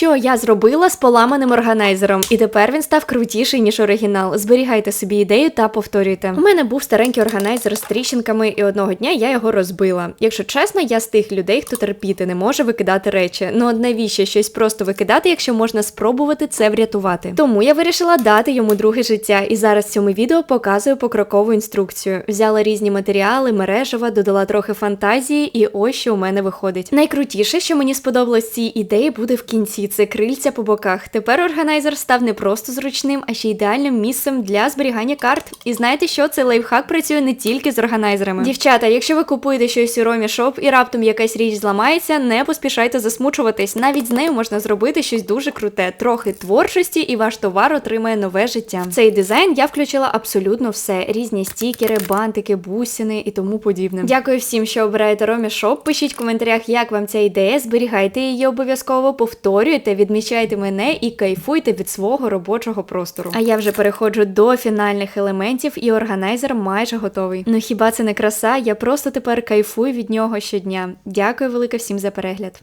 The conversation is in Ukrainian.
що я зробила з поламаним органайзером, і тепер він став крутіший ніж оригінал. Зберігайте собі ідею та повторюйте. У мене був старенький органайзер з тріщинками, і одного дня я його розбила. Якщо чесно, я з тих людей, хто терпіти не може викидати речі. Ну от навіщо щось просто викидати, якщо можна спробувати це врятувати? Тому я вирішила дати йому друге життя, і зараз в цьому відео показую покрокову інструкцію. Взяла різні матеріали, мережева, додала трохи фантазії, і ось що у мене виходить. Найкрутіше, що мені сподобалось цій ідеї, буде в кінці. Це крильця по боках. Тепер органайзер став не просто зручним, а ще ідеальним місцем для зберігання карт. І знаєте що? Цей лайфхак працює не тільки з органайзерами. Дівчата, якщо ви купуєте щось у Ромі Шоп і раптом якась річ зламається, не поспішайте засмучуватись. Навіть з нею можна зробити щось дуже круте, трохи творчості, і ваш товар отримає нове життя. В цей дизайн я включила абсолютно все: різні стікери, бантики, бусини і тому подібне. Дякую всім, що обираєте Ромі Шоп. Пишіть в коментарях, як вам ця ідея. Зберігайте її обов'язково, повторюйте, відмічайте мене і кайфуйте від свого робочого простору. А я вже переходжу до фінальних елементів, і органайзер майже готовий. Ну хіба це не краса? Я просто тепер кайфую від нього щодня. Дякую велике всім за перегляд.